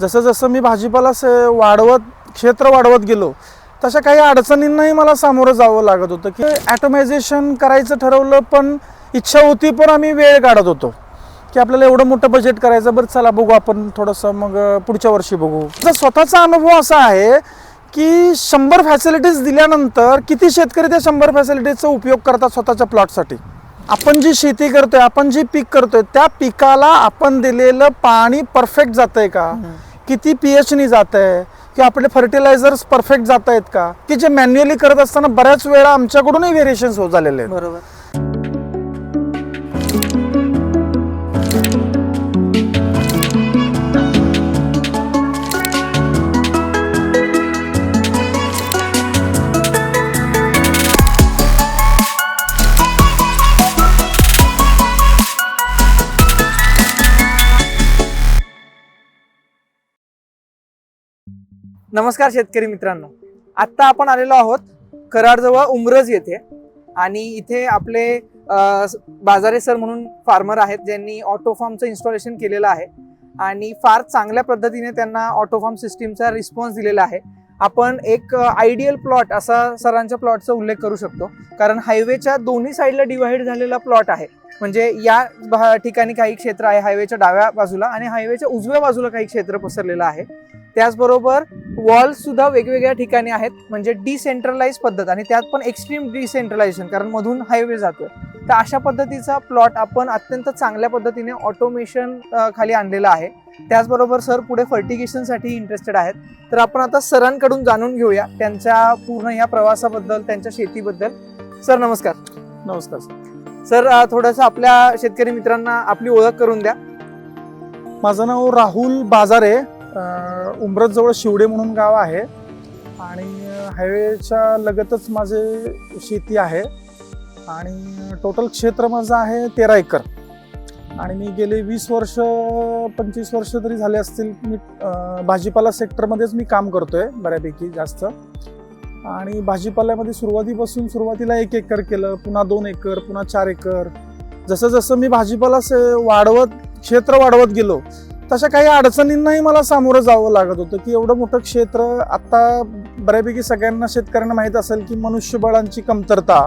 जसं जसं मी भाजीपाला स वाढवत क्षेत्र वाढवत गेलो तशा काही अडचणींनाही मला सामोरं जावं लागत होतं की ॲटोमायझेशन करायचं ठरवलं पण इच्छा होती पण आम्ही वेळ काढत होतो की आपल्याला एवढं मोठं बजेट करायचं. बरं चला बघू आपण थोडंसं मग पुढच्या वर्षी बघू. तर स्वतःचा अनुभव असा आहे की शंभर फॅसिलिटीज दिल्यानंतर किती शेतकरी त्या शंभर फॅसिलिटीजचा उपयोग करतात स्वतःच्या प्लॉटसाठी आपण जी शेती करतोय आपण जी पीक करतोय त्या पिकाला आपण दिलेलं पाणी परफेक्ट जात आहे का किती पी एचनी जात आहे की आपले फर्टिलायझर्स परफेक्ट जात आहेत का? की जे मॅन्युअली करत असताना बऱ्याच वेळा आमच्याकडूनही व्हेरिएशन्स होत झालेले आहेत. बरोबर. नमस्कार शेतकरी मित्रांनो. आत्ता आपण आलेलो आहोत कराडजवळ उमरज येथे आणि इथे आपले बाजारे सर म्हणून फार्मर आहेत ज्यांनी ऑटो फार्मचं इन्स्टॉलेशन केलेलं आहे आणि फार चांगल्या पद्धतीने त्यांना ऑटो फार्म सिस्टीमचा रिस्पॉन्स दिलेला आहे. आपण एक आयडियल प्लॉट असा सरांच्या प्लॉटचा उल्लेख करू शकतो. कारण हायवेच्या दोन्ही साईडला डिवाइड झालेला प्लॉट आहे. म्हणजे या ठिकाणी काही क्षेत्र आहे हायवेच्या डाव्या बाजूला आणि हायवेच्या उजव्या बाजूला काही क्षेत्र पसरलेलं आहे. त्याचबरोबर वॉल सुद्धा वेगवेगळ्या ठिकाणी आहेत म्हणजे डिसेंट्रलाइज पद्धत. आणि त्यात पण एक्स्ट्रीम डिसेंट्रलायझेशन कारण मधून हायवे जातोय. तर अशा पद्धतीचा प्लॉट आपण अत्यंत चांगल्या पद्धतीने ऑटोमेशन खाली आणलेला आहे. त्याचबरोबर सर पुढे फर्टिगेशनसाठी इंटरेस्टेड आहेत. तर आपण आता सरांकडून जाणून घेऊया त्यांच्या पूर्ण या प्रवासाबद्दल त्यांच्या शेतीबद्दल. सर नमस्कार. नमस्कार सर. सर थोडंसं आपल्या शेतकरी मित्रांना आपली ओळख करून द्या. माझं नाव राहुल बाजारे. उमरतजवळ शिवडे म्हणून गाव आहे. आणि हायवेच्या लगतच माझे शेती आहे. आणि टोटल क्षेत्र माझं आहे तेरा एकर. आणि मी गेले वीस वर्ष पंचवीस वर्ष तरी झाले असतील मी भाजीपाला सेक्टरमध्येच मी काम करतोय बऱ्यापैकी जास्त. आणि भाजीपाल्यामध्ये सुरुवातीपासून सुरुवातीला एक एकर केलं पुन्हा दोन एकर पुन्हा चार एकर. जसं जसं मी भाजीपाला से वाढवत क्षेत्र वाढवत गेलो तशा काही अडचणींनाही मला सामोरं जावं लागत होतं की एवढं मोठं क्षेत्र आता बऱ्यापैकी सगळ्यांना शेतकऱ्यांना माहीत असेल की मनुष्यबळांची कमतरता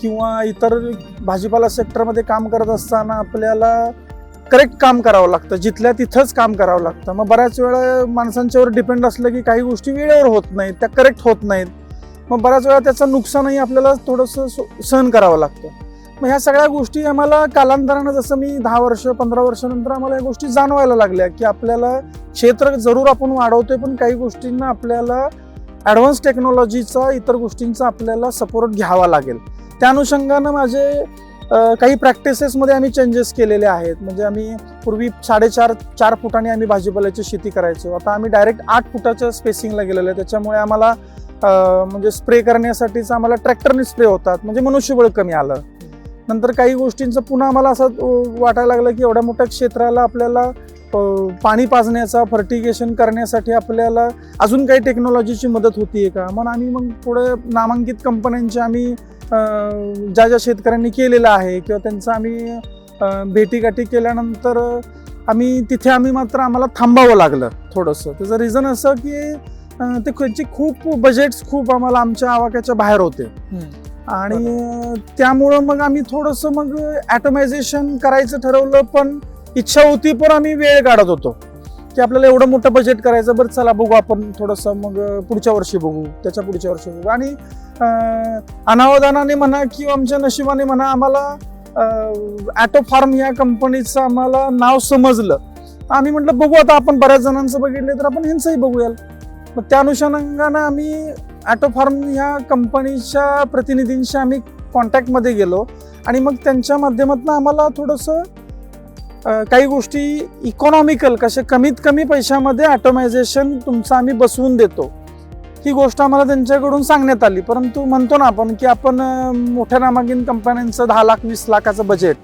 किंवा इतर भाजीपाला सेक्टरमध्ये काम करत असताना आपल्याला करेक्ट काम करावं लागतं जिथल्या तिथंच काम करावं लागतं. मग बऱ्याच वेळा माणसांच्यावर डिपेंड असलं की काही गोष्टी वेळेवर होत नाहीत त्या करेक्ट होत नाहीत. मग बऱ्याच वेळा त्याचं नुकसानही आपल्याला थोडंसं सहन करावं लागतं. मग ह्या सगळ्या गोष्टी आम्हाला कालांतरानं जसं मी दहा वर्ष पंधरा वर्षानंतर आम्हाला या गोष्टी जाणवायला लागल्या की आपल्याला क्षेत्र जरूर आपण वाढवतोय पण काही गोष्टींना आपल्याला ॲडव्हान्स टेक्नॉलॉजीचा इतर गोष्टींचा आपल्याला सपोर्ट घ्यावा लागेल. त्या अनुषंगानं माझे काही प्रॅक्टिसेसमध्ये आम्ही चेंजेस केलेले आहेत. म्हणजे आम्ही पूर्वी साडेचार चार फुटांनी आम्ही भाजीपाल्याची शेती करायचो. आता आम्ही डायरेक्ट आठ फुटाच्या स्पेसिंगला गेलेलो आहे. त्याच्यामुळे आम्हाला म्हणजे स्प्रे करण्यासाठीच आम्हाला ट्रॅक्टरने स्प्रे होतात. म्हणजे मनुष्यबळ कमी आलं. नंतर काही गोष्टींचं पुन्हा आम्हाला असं वाटायला लागलं की एवढ्या मोठ्या क्षेत्राला आपल्याला पाणी पाजण्याचा फर्टिगेशन करण्यासाठी आपल्याला अजून काही टेक्नॉलॉजीची मदत होतीये का? मग आम्ही मग पुढे नामांकित कंपन्यांची आम्ही ज्या ज्या शेतकऱ्यांनी केलेलं आहे किंवा त्यांचं आम्ही भेटीगाठी केल्यानंतर आम्ही तिथे आम्ही मात्र आम्हाला थांबावं लागलं थोडंसं. त्याचं रिझन असं की ते त्यांची खूप बजेट्स खूप आम्हाला आमच्या आवाक्याच्या बाहेर होते. आणि त्यामुळं मग आम्ही थोडंसं मग ॲटोमायझेशन करायचं ठरवलं पण इच्छा होती पण आम्ही वेळ काढत होतो. की आपल्याला एवढं मोठं बजेट करायचं बरं चला बघू आपण थोडंसं मग पुढच्या वर्षी बघू त्याच्या पुढच्या वर्षी बघू. आणि अनावधानाने म्हणा किंवा आमच्या नशिबाने म्हणा आम्हाला ॲटो फार्म या कंपनीचं आम्हाला नाव समजलं. आम्ही म्हटलं बघू आता आपण बऱ्याच जणांचं बघितलं तर आपण ह्यांचंही बघूया मग त्या अनुषंगानं आम्ही ॲटो फार्म ह्या कंपनीच्या प्रतिनिधींशी आम्ही कॉन्टॅक्टमध्ये गेलो. आणि मग त्यांच्या माध्यमातून आम्हाला थोडंसं काही गोष्टी इकॉनॉमिकल कसे कमीत कमी पैशामध्ये ॲटोमायझेशन तुमचं आम्ही बसवून देतो. ही गोष्ट आम्हाला त्यांच्याकडून सांगण्यात आली. परंतु म्हणतो ना आपण की आपण मोठ्या नामागीन कंपन्यांचं दहा लाख वीस लाखाचं बजेट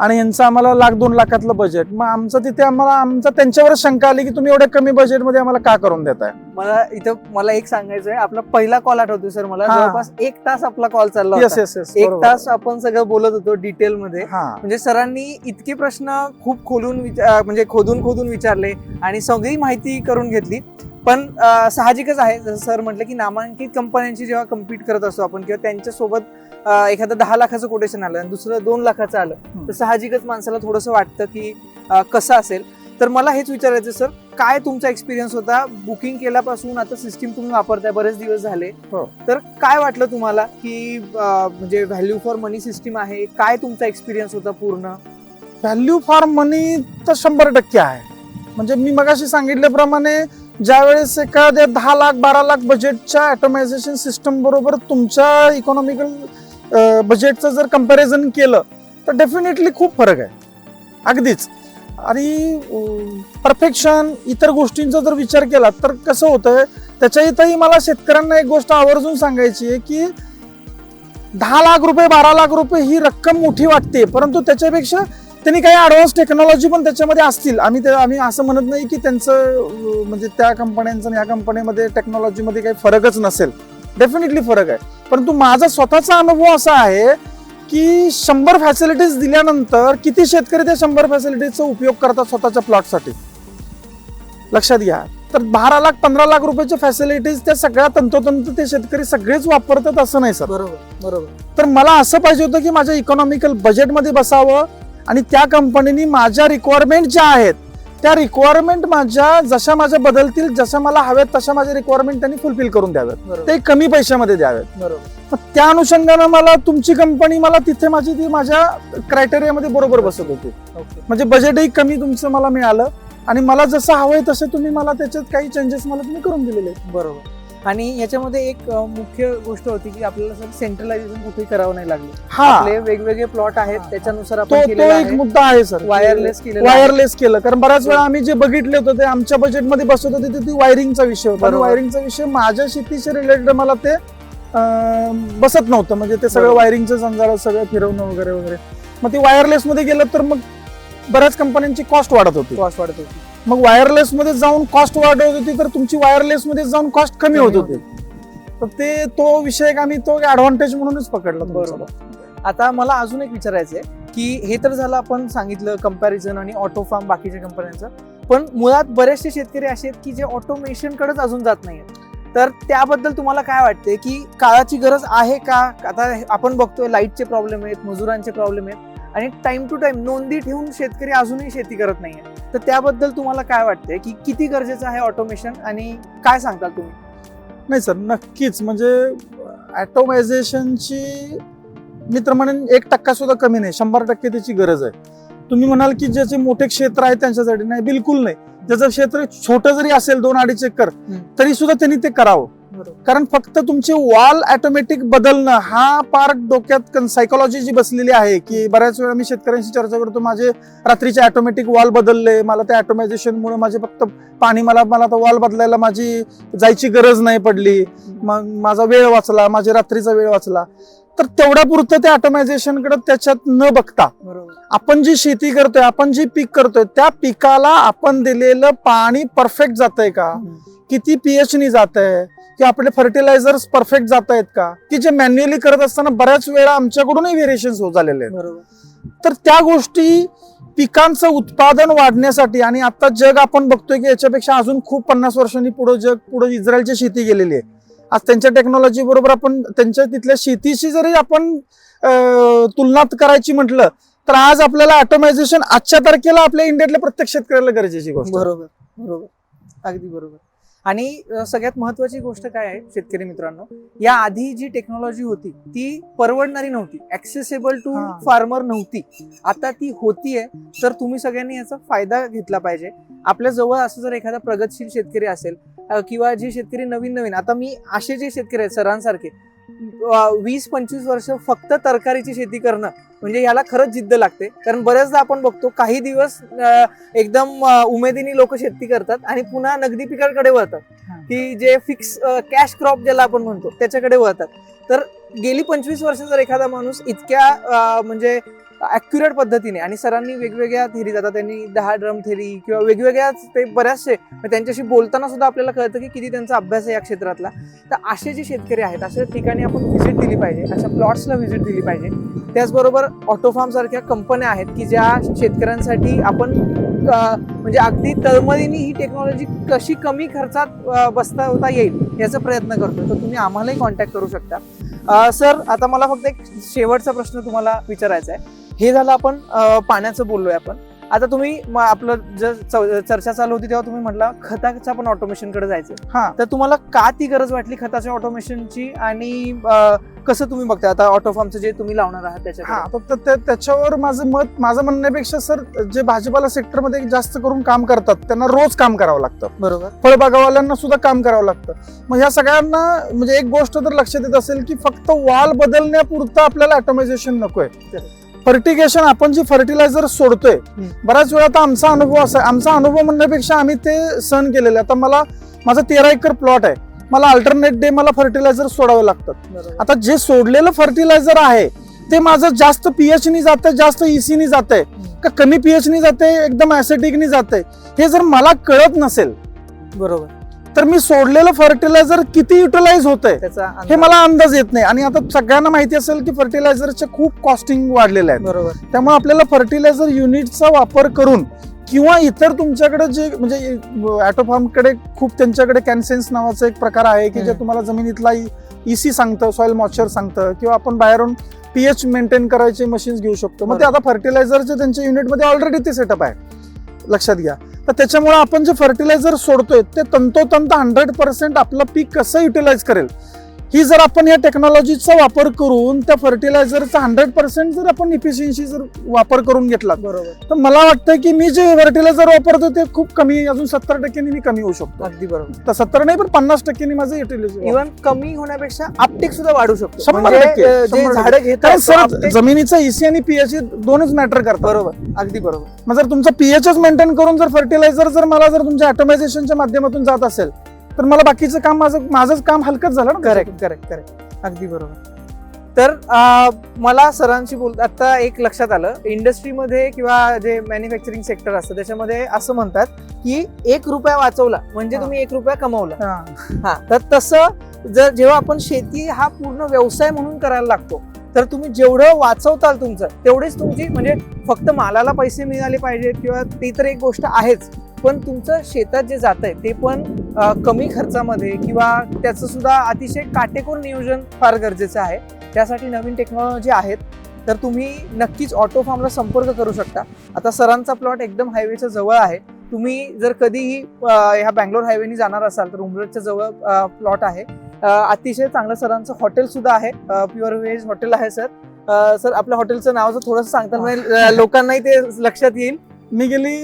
आणि यांचं आम्हाला लाख दोन लाखातलं बजेट मग आमचं तिथे आम्हाला आमचा त्यांच्यावरच शंका आली की तुम्ही एवढ्या कमी बजेटमध्ये आम्हाला का करून देताय? मला इथं मला एक सांगायचं आहे आपला पहिला कॉल आठवतो सर मला. जवळपास एक तास आपला कॉल चालला येस होता. येस येस एक तास आपण सगळं बोलत होतो डिटेल मध्ये. म्हणजे सरांनी इतके प्रश्न खूप खोलून म्हणजे खोदून खोदून विचारले आणि सगळी माहिती करून घेतली. पण साहजिकच आहे. जसं सर म्हटलं की नामांकित कंपन्यांची जेव्हा कम्पीट करत असतो आपण किंवा त्यांच्यासोबत एखादं दहा लाखाचं कोटेशन आलं आणि दुसरं दोन लाखाचं आलं तर. साहजिकच माणसाला थोडंसं वाटतं की कसं असेल? तर मला हेच विचारायचं सर काय तुमचा एक्सपिरियन्स होता? बुकिंग केल्यापासून आता सिस्टीम तुम्ही वापरताय बरेच दिवस झाले. हो. तर काय वाटलं तुम्हाला की म्हणजे व्हॅल्यू फॉर मनी सिस्टीम आहे? काय तुमचा एक्सपिरियन्स होता पूर्ण? व्हॅल्यू फॉर मनी तर शंभर टक्के आहे. म्हणजे मी मगाशी सांगितल्याप्रमाणे ज्यावेळेस एखाद्या दहा लाख बारा लाख बजेटच्या ॲटोमायझेशन सिस्टम बरोबर तुमच्या इकॉनॉमिकल बजेटचं जर कंपॅरिझन केलं तर डेफिनेटली खूप फरक आहे. अगदीच. आणि परफेक्शन इतर गोष्टींचा जर विचार केला तर कसं होतंय त्याच्या इथंही मला शेतकऱ्यांना एक गोष्ट आवर्जून सांगायची आहे की दहा लाख रुपये बारा लाख रुपये ही रक्कम मोठी वाटते परंतु त्याच्यापेक्षा त्यांनी काही ॲडव्हान्स टेक्नॉलॉजी पण त्याच्यामध्ये असतील. आम्ही ते आम्ही असं म्हणत नाही की त्यांचं म्हणजे त्या कंपन्यांचं आणि या कंपनीमध्ये टेक्नॉलॉजीमध्ये काही फरकच नसेल. डेफिनेटली फरक आहे. परंतु माझा स्वतःचा अनुभव असा आहे की शंभर फॅसिलिटीज दिल्यानंतर किती शेतकरी त्या शंभर फॅसिलिटीजचा उपयोग करतात स्वतःच्या प्लॉटसाठी लक्षात घ्या. तर बारा लाख पंधरा लाख रुपयाच्या फॅसिलिटीज त्या सगळ्या तंतोतंत ते शेतकरी सगळेच वापरतात असं नाही सर. बरोबर बरोबर. तर मला असं पाहिजे होतं की माझ्या इकॉनॉमिकल बजेटमध्ये बसावं आणि त्या कंपनीनी माझ्या रिक्वायरमेंट ज्या आहेत त्या रिक्वायरमेंट माझ्या जशा माझ्या बदलतील जशा मला हव्यात तशा माझ्या रिक्वायरमेंट त्यांनी फुलफिल करून द्याव्यात. ते कमी पैशामध्ये द्यावेत बरोबर. त्या अनुषंगानं मला तुमची कंपनी मला तिथे माझी ती माझ्या क्रायटेरियामध्ये बरोबर बसत होती. म्हणजे बजेटही कमी तुमचं मला मिळालं आणि मला जसं हवंय तसे तुम्ही मला त्याच्यात काही चेंजेस मला तुम्ही करून दिलेले. बरोबर. आणि याच्यामध्ये एक मुख्य गोष्ट होती की आपल्याला सर सेंट्रलायझेशन कुठेही करावं नाही लागलं. हा. आपले वेगवेगळे प्लॉट आहेत हा. त्याच्यानुसार आपण एक आहे. मुद्दा आहे सर वायरलेस केलेलं आहे. वायरलेस केलं. कारण बऱ्याच वेळा आम्ही जे बघितले होते ते आमच्या बजेटमध्ये बसत होते ते ती वायरिंगचा विषय होता. वायरिंगचा विषय माझ्या शेतीशी रिलेटेड मला ते बसत नव्हतं. म्हणजे ते सगळं. वायरिंगचं जंजाळ सगळं फिरवणं वगैरे वगैरे. मग ते वायरलेस मध्ये गेलं तर मग बऱ्याच कंपन्यांची कॉस्ट वाढत होती. कॉस्ट वाढत होती. मग वायरलेस मध्ये जाऊन कॉस्ट वाढवत होती तर तुमची वायरलेस मध्ये जाऊन कॉस्ट कमी होत होती. तर ते तो विषय आम्ही तो ऍडव्हान्टेज म्हणूनच पकडला बरोबर. आता मला अजून एक विचारायचं आहे की हे तर झालं आपण सांगितलं कंपॅरिझन आणि ऑटो फार्म बाकीच्या कंपन्यांचं पण मुळात बरेचसे शेतकरी असे आहेत की जे ऑटोमेशन कडेच अजून जात नाही तर त्याबद्दल तुम्हाला काय वाटते की काळाची गरज आहे का? आता आपण बघतोय लाईटचे प्रॉब्लेम आहेत मजुरांचे प्रॉब्लेम आहेत. आणि टाइम टू टाइम नोंदी ठेवून शेतकरी अजूनही शेती करत नाहीये. तर त्याबद्दल तुम्हाला काय वाटते की किती गरजेचं आहे ऑटोमेशन आणि काय सांगताल तुम्ही? नाही सर नक्कीच. म्हणजे ॲटोमायझेशनची मी तर म्हणेन एक टक्का सुद्धा कमी नाही. शंभर टक्के त्याची गरज आहे. तुम्ही म्हणाल की ज्याचे मोठे क्षेत्र आहे त्यांच्यासाठी नाही. बिलकुल नाही. ज्याचं क्षेत्र छोटं जरी असेल दोन अडीच एकर. तरी सुद्धा त्यांनी ते करावं. कारण फक्त तुमची वॉल ऑटोमॅटिक बदलणं हा पार डोक्यात सायकोलॉजी जी बसलेली आहे की बऱ्याच वेळा मी शेतकऱ्यांशी चर्चा करतो माझे रात्रीचे ऑटोमॅटिक वॉल बदलले मला त्या ऑटोमायझेशनमुळे माझे फक्त पाणी मला मला आता वॉल बदलायला माझी जायची गरज नाही पडली. मग माझा वेळ वाचला माझ्या रात्रीचा वेळ वाचला. तर तेवढ्या पुरतं त्या ऑटोमायझेशनकडे त्याच्यात न बघता आपण जी शेती करतोय आपण जी पीक करतोय त्या पिकाला आपण दिलेलं पाणी परफेक्ट जातंय का? किती पीएच नी जात आहे की आपले फर्टिलायझर्स परफेक्ट जात आहेत का? की जे मॅन्युअली करत असताना बऱ्याच वेळा आमच्याकडूनही व्हेरिएशन होत झालेले आहेत. तर त्या गोष्टी पिकांचं उत्पादन वाढण्यासाठी आणि आता जग आपण बघतोय की याच्यापेक्षा अजून खूप पन्नास वर्षांनी पुढे जग पुढे इस्रायलची शेती गेलेली आहे. आज त्यांच्या टेक्नॉलॉजी बरोबर आपण त्यांच्या तिथल्या शेतीशी जरी आपण अं, तुलना करायची म्हटलं तर आज आपल्याला ऑटोमायझेशन आजच्या तारखेला आपल्या इंडियातल्या प्रत्येक शेतकऱ्याला गरजेची गोष्ट. बरोबर बरोबर. अगदी बरोबर. आणि सगळ्यात महत्वाची गोष्ट काय आहे शेतकरी मित्रांनो? या आधी जी टेक्नॉलॉजी होती ती परवडणारी नव्हती. Accessible to. फार्मर नव्हती. आता ती होतीये तर तुम्ही सगळ्यांनी याचा फायदा घेतला पाहिजे. आपल्या जवळ असं जर एखादा प्रगतशील शेतकरी असेल किंवा जे शेतकरी नवीन नवीन आता मी असे जे शेतकरी आहेत सरांसारखे वीस पंचवीस वर्ष फक्त तरकारीची शेती करणं म्हणजे याला खरंच जिद्द लागते. कारण बऱ्याचदा आपण बघतो काही दिवस एकदम उमेदीने लोक शेती करतात आणि पुन्हा नगदी पिकाकडे वळतात. की जे फिक्स कॅश क्रॉप ज्याला आपण म्हणतो त्याच्याकडे वळतात. तर गेली पंचवीस वर्ष जर एखादा माणूस इतक्या म्हणजे ॲक्युरेट पद्धतीने. आणि सरांनी वेगवेगळ्या थेरी जातात त्यांनी दहा ड्रम थेरी किंवा वेगवेगळ्या ते बऱ्याचशे मग त्यांच्याशी बोलताना सुद्धा आपल्याला कळतं की किती त्यांचा अभ्यास आहे या क्षेत्रातला. तर असे जे शेतकरी आहेत अशा ठिकाणी आपण व्हिजिट दिली पाहिजे अशा प्लॉट्सला व्हिजिट दिली पाहिजे. त्याचबरोबर ऑटोफार्म सारख्या कंपन्या आहेत की ज्या शेतकऱ्यांसाठी आपण म्हणजे अगदी तळमळीने ही टेक्नॉलॉजी कशी कमी खर्चात बसता होता येईल याचा प्रयत्न करतो तर तुम्ही आम्हालाही कॉन्टॅक्ट करू शकता. सर आता मला फक्त एक शेवटचा प्रश्न तुम्हाला विचारायचा आहे. हे झालं आपण पाण्याचं बोललोय आपण. आता तुम्ही आपलं जर चर्चा चालू होती तेव्हा तुम्ही म्हटला खताच्या पण ऑटोमेशनकडे जायचं. हा. तर तुम्हाला का ती गरज वाटली खताच्या ऑटोमेशनची आणि कसं तुम्ही बघता आता ऑटोफार्मचं जे तुम्ही लावणार आहात हा त्याच्याकडे तर त्या- त्या- त्याच्यावर माझं मत माझं म्हणण्यापेक्षा सर जे भाजीपाला सेक्टरमध्ये जास्त करून काम करतात त्यांना रोज काम करावं लागतं. बरोबर. फळबागावाल्यांना सुद्धा काम करावं लागतं. मग ह्या सगळ्यांना म्हणजे एक गोष्ट तर लक्षात येत असेल की फक्त वाल बदलण्यापुरतं आपल्याला ऑटोमायझेशन नकोय. फर्टिगेशन आपण जी फर्टिलायझर सोडतोय. बऱ्याच वेळा आता आमचा अनुभव असा आहे. आमचा अनुभव म्हणण्यापेक्षा आम्ही ते सहन केलेले. आहे. आता मला माझा तेरा एकर प्लॉट आहे. मला अल्टरनेट डे मला फर्टिलायझर सोडावे लागतात. आता जे सोडलेलं फर्टिलायझर आहे ते माझं जास्त पीएच नी जातंय जास्त इसी नी जातंय. का कमी पीएच नी जाते एकदम ऍसिडिक नी जाते हे जर मला कळत नसेल बरोबर. तर मी सोडलेलं फर्टिलायझर किती युटिलाइज होतंय? हे. मला अंदाज येत नाही. आणि आता सगळ्यांना माहिती असेल की फर्टिलायझरचे खूप कॉस्टिंग वाढलेले आहेत. बरोबर. त्यामुळे आपल्याला फर्टिलायझर युनिटचा वापर करून किंवा इतर तुमच्याकडे जे म्हणजे ॲटोफार्मकडे खूप त्यांच्याकडे कॅन्सेन्स नावाचा एक प्रकार आहे की जे. तुम्हाला जमिनीतला इसी सांगतं सॉइल मॉइश्चर सांगतं किंवा आपण बाहेरून पीएच मेंटेन करायचे मशीन्स घेऊ शकतो. मग ते. आता फर्टिलायझरचे त्यांच्या युनिटमध्ये ऑलरेडी ते सेटअप आहे. लक्षात घ्या. तर त्याच्यामुळे आपण जे फर्टिलायझर सोडतोय ते तंतोतंत हंड्रेड पर्सेंट आपलं पीक कसं युटिलाइज करेल? ही जर आपण या टेक्नॉलॉजीचा वापर करून त्या फर्टिलायझरचा हंड्रेड पर्सेंट जर आपण इफिशियन्सी जर वापर करून घेतला बरोबर. तर मला वाटतं की मी जे फर्टिलायझर वापरतो ते खूप कमी अजून सत्तर टक्क्यांनी मी कमी होऊ शकतो. अगदी बरोबर. तर सत्तर नाही पण पन्नास टक्क्यांनी माझं युटिलायझर इव्हन कमी होण्यापेक्षा आपटेक सुद्धा वाढू शकतो. शंभर म्हणजे, टक्के, सर जमिनीचं इसी आणि पीएच दोनच मॅटर करतात. बरोबर अगदी बरोबर. मग जर तुमचं पीएचच मेंटेन करून जर फर्टिलायझर जर मला जर तुमच्या ऑटोमायझेशनच्या माध्यमातून जात असेल तर मला बाकीचं काम माझं माझंच काम हलकंच झालं ना करेक्ट करेक्ट करेक्ट अगदी बरोबर. तर अ, मला सरांशी बोल आता एक लक्षात आलं. इंडस्ट्रीमध्ये किंवा जे मॅन्युफॅक्चरिंग सेक्टर असतं त्याच्यामध्ये असं म्हणतात की एक रुपया वाचवला म्हणजे. तुम्ही एक रुपया कमवला. हा तर तसं जर जेव्हा आपण शेती हा पूर्ण व्यवसाय म्हणून करायला लागतो तर तुम्ही जेवढं वाचवताल तुमचं तेवढेच तुमची म्हणजे फक्त मालाला पैसे मिळाले पाहिजेत किंवा ती तर एक गोष्ट आहेच. पण तुमचं शेतात जे जात आहे ते पण कमी खर्चामध्ये किंवा त्याचं सुद्धा अतिशय काटेकोर नियोजन फार गरजेचं आहे. त्यासाठी नवीन टेक्नॉलॉजी आहेत तर तुम्ही नक्कीच ऑटो फार्मला संपर्क करू शकता. आता सरांचा प्लॉट एकदम हायवेच्या जवळ आहे. तुम्ही जर कधीही ह्या बँगलोर हायवेनी जाणार असाल तर उमरटच्या जवळ प्लॉट आहे. अतिशय चांगलं सरांचं हॉटेल सुद्धा आहे. प्युअर व्हेज हॉटेल आहे सर. सर आपल्या हॉटेलचं नाव जर थोडंसं सांगता अ, लोकांनाही ते लक्षात येईल. मी गेली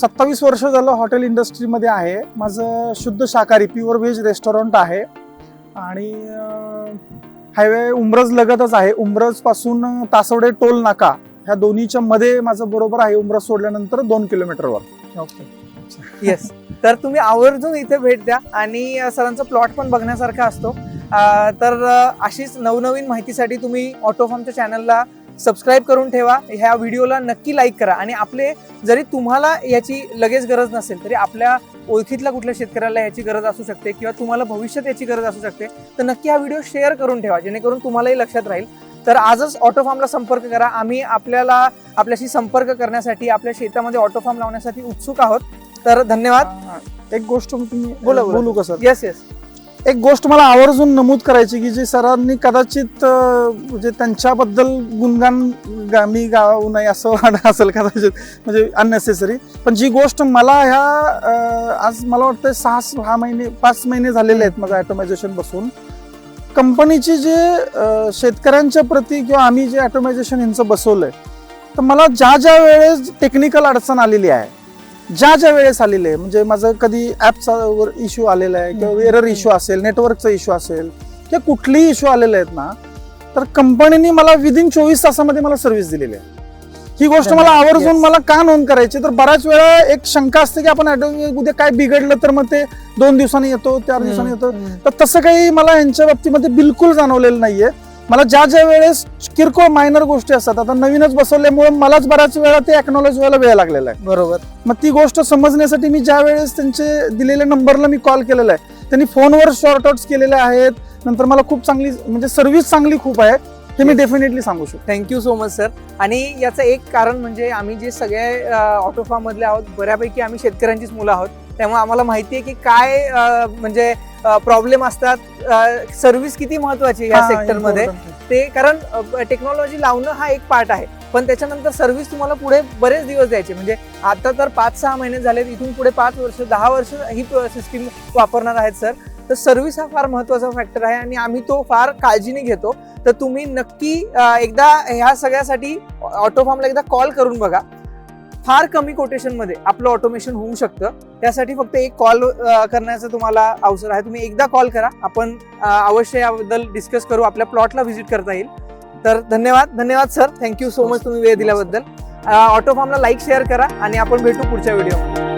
सत्तावीस वर्ष झालं हॉटेल इंडस्ट्रीमध्ये आहे. माझं शुद्ध शाकाहारी प्युअर व्हेज रेस्टॉरंट आहे. आणि हायवे उमरज लगतच आहे. उमरजपासून तासवडे टोल नाका ह्या दोन्हीच्या मध्ये माझं बरोबर आहे. उमरज सोडल्यानंतर दोन किलोमीटरवर ओके. येस तर तुम्ही आवर्जून इथे भेट द्या. आणि सरांचा प्लॉट पण बघण्यासारखा असतो. तर अशीच नवनवीन माहितीसाठी तुम्ही ऑटोफॉर्मच्या चॅनलला सबस्क्राईब करून ठेवा. ह्या व्हिडिओला नक्की लाईक करा. आणि आपले जरी तुम्हाला याची लगेच गरज नसेल तरी आपल्या ओळखीतल्या कुठल्या शेतकऱ्याला याची गरज असू शकते किंवा तुम्हाला भविष्यात याची गरज असू शकते तर नक्की हा व्हिडिओ शेअर करून ठेवा जेणेकरून तुम्हालाही लक्षात राहील. तर आजच ऑटोफार्मला संपर्क करा. आम्ही आपल्याला आपल्याशी संपर्क करण्यासाठी आपल्या शेतामध्ये ऑटोफार्म लावण्यासाठी उत्सुक आहोत. तर धन्यवाद. एक गोष्ट तुम्ही बोला. बोलू. का सर? येस येस एक गोष्ट मला आवर्जून नमूद करायची की जी सरांनी कदाचित म्हणजे त्यांच्याबद्दल गुणगान गा- मी गाऊ नये असं वाटत असेल कदाचित म्हणजे अननेसेसरी पण जी गोष्ट मला ह्या आज मला वाटतं सहा सहा महिने पाच महिने झालेले आहेत माझं ॲटोमायझेशन बसून कंपनीची जे शेतकऱ्यांच्या प्रती किंवा आम्ही जे ॲटोमायझेशन यांचं आहे तर मला ज्या ज्या वेळेस टेक्निकल अडचण आलेली आहे ज्या ज्या वेळेस आलेली आहे म्हणजे माझं कधी ॲपचा इश्यू आलेला आहे किंवा. एरर इश्यू असेल नेटवर्कचा इश्यू असेल किंवा कुठलीही इश्यू आलेले आहेत ना तर कंपनीने मला विदिन चोवीस तासामध्ये मला सर्व्हिस दिलेली आहे ही गोष्ट मला. आवर्जून. मला का नोंद करायची तर बऱ्याच वेळा एक शंका असते की आपण उद्या काय बिघडलं तर मग ते दोन दिवसांनी येतो चार दिवसांनी येतो तर तसं काही मला यांच्या बाबतीमध्ये बिलकुल जाणवलेलं नाहीये मला ज्या ज्या वेळेस किरकोळ मायनर गोष्टी असतात आता नवीनच बसवल्यामुळे मलाच बऱ्याच वेळा ते अॅक्नॉलेज व्हायला वेळ लागलेला आहे. बरोबर. मग ती गोष्ट समजण्यासाठी मी ज्या वेळेस त्यांचे दिलेल्या नंबरला मी कॉल केलेला आहे त्यांनी फोनवर शॉर्टआउट्स केलेले आहेत नंतर मला खूप चांगली म्हणजे सर्व्हिस चांगली खूप आहे हे मी डेफिनेटली सांगू शकतो. थँक्यू सो मच सर आणि याचं एक कारण म्हणजे आम्ही जे सगळे ऑटो फार्म मधले आहोत बऱ्यापैकी आम्ही शेतकऱ्यांचीच मुलं आहोत त्यामुळे आम्हाला माहिती आहे की काय म्हणजे प्रॉब्लेम असतात. सर्व्हिस किती महत्वाची या सेक्टरमध्ये important आहे. ते कारण टेक्नॉलॉजी लावणं हा एक पार्ट आहे. पण त्याच्यानंतर सर्व्हिस तुम्हाला पुढे बरेच दिवस द्यायचे. म्हणजे आता तर पाच सहा महिने झालेत इथून पुढे पाच वर्ष दहा वर्ष ही सिस्टीम वापरणार आहेत सर तर सर्व्हिस हा फार महत्त्वाचा फॅक्टर आहे आणि आम्ही तो फार काळजीने घेतो. तर तुम्ही नक्की एकदा ह्या सगळ्यासाठी ऑटो फार्मला एकदा कॉल करून बघा. फार कमी कोटेशनमध्ये आपलं ऑटोमेशन होऊ शकतं. त्यासाठी फक्त एक कॉल करण्याचा तुम्हाला अवसर आहे. तुम्ही एकदा कॉल करा. आपण अवश्य याबद्दल डिस्कस करू. आपल्या प्लॉटला व्हिजिट करता येईल. तर धन्यवाद. धन्यवाद सर. थँक्यू सो मच तुम्ही वेळ दिल्याबद्दल. ऑटो फार्मला लाईक शेअर करा आणि आपण भेटू पुढच्या व्हिडिओमध्ये.